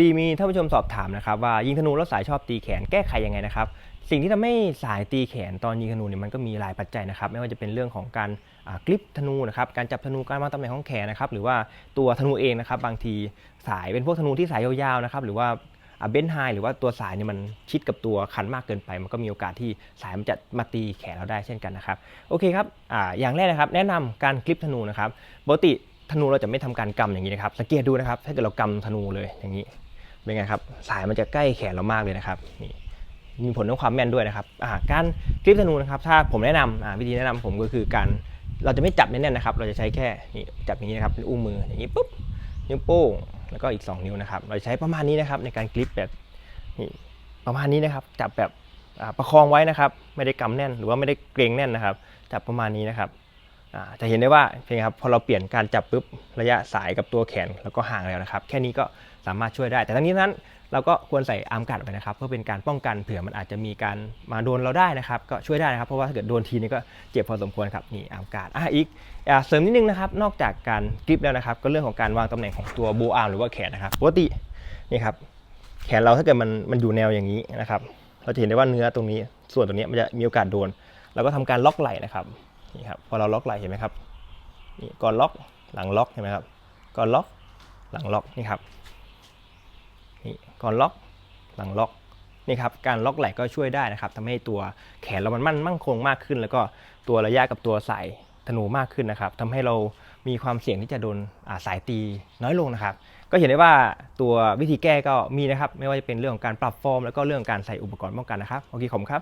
ดีมีท่านผู้ชมสอบถามนะครับว่ายิงธนูแล้วสายชอบตีแขนแก้ไขยังไงนะครับ สิ่งที่ทำให้สายตีแขนตอนยิงธนูเนี่ยมันก็มีหลายปัจจัยนะครับ ไม่ว่าจะเป็นเรื่องของการกริปธนูนะครับการจับธนูการวางตำแหน่งของแขนนะครับหรือว่าตัวธนูเองนะครับ บางทีสายเป็นพวกธนูที่สายยาวๆนะครับหรือว่าเบนไฮหรือว่าตัวสายเนี่ยมันชิดกับตัวคันมากเกินไป มันก็มีโอกาสที่สายมันจะมาตีแขนเราได้เช่นกันนะครับโอเคครับออย่างแรกนะครับ แนะนำการกริปธนูนะครับปกติธนูเราจะไม่ทำการกำอย่างนี้นะครับสังเกตดูนะครับถ้าเกิดเรากำธนูเลยอย่างนี้ เป็นไงครับสายมันจะใกล้แขนเรามากเลยนะครับนี่มีผลเรื่องความแม่นด้วยนะครับการกริปธนูนะครับถ้าผมแนะนำวิธีแนะนำผมก็คือการเราจะไม่จับแน่นๆนะครับ เราจะใช้แค่นี่จับอย่างนี้นะครับเป็นอุ้งมืออย่างนี้ปุ๊บนิ้วโป้งแล้วก็อีก 2 นิ้วนะครับ เราใช้ประมาณนี้นะครับในการกริปแบบนี่ประมาณนี้นะครับ จับแบบประคองไว้นะครับ ไม่ได้กำแน่นหรือว่าไม่ได้เกรงแน่นนะครับ จับประมาณนี้นะครับ จะเห็นได้ว่าเป็นไงครับพอเราเปลี่ยนการจับปุ๊บระยะสายกับตัวแขนแล้วก็ห่างแล้วนะครับ แค่นี้ก็สามารถช่วยได้ แต่ทั้งนี้ทั้งนั้นเราก็ควรใส่อาร์มกัดไว้นะครับ เพื่อเป็นการป้องกันเผื่อมันอาจจะมีการมาโดนเราได้นะครับ ก็ช่วยได้นะครับ เพราะว่าถ้าเกิดโดนทีนี้ก็เจ็บพอสมควรครับนี่อาร์มกัดอะอีกเสริมนิดนึงนะครับ นอกจากการกริปแล้วนะครับ ก็เรื่องของการวางตำแหน่งของตัวโบอาร์มหรือว่าแขนนะครับปกตินี่ครับแขนเราถ้าเกิดมันมันอยู่แนวอย่างนี้นะครับ เราจะเห็นได้ว่าเนื้อตรงนี้ส่วนตรงนี้มันจะมีโอกาสโดนเราก็ทำการล็อกไหล่นะครับ นี่ครับพอเราล็อกไหล่เห็นไหมครับนี่ก่อนล็อกหลังล็อกเห็นไหมครับก่อนล็อกหลังล็อกนี่ครับนี่ก่อนล็อกหลังล็อกนี่ครับการล็อกไหล่ก็ช่วยได้นะครับทำให้ตัวแขนเรามันมั่นมั่งคงมากขึ้น แล้วก็ตัวระยะกับตัวสายธนูมากขึ้นนะครับทำให้เรามีความเสี่ยงที่จะโดนาสายตีน้อยลงนะครับ ก็เห็นได้ว่าตัววิธีแก้ก็มีนะครับ ไม่ว่าจะเป็นเรื่องของการปรับฟอร์ม แล้วก็เรื่องการใส่อุปกรณ์ป้องกันนะครับโอเคขอบคุณครับ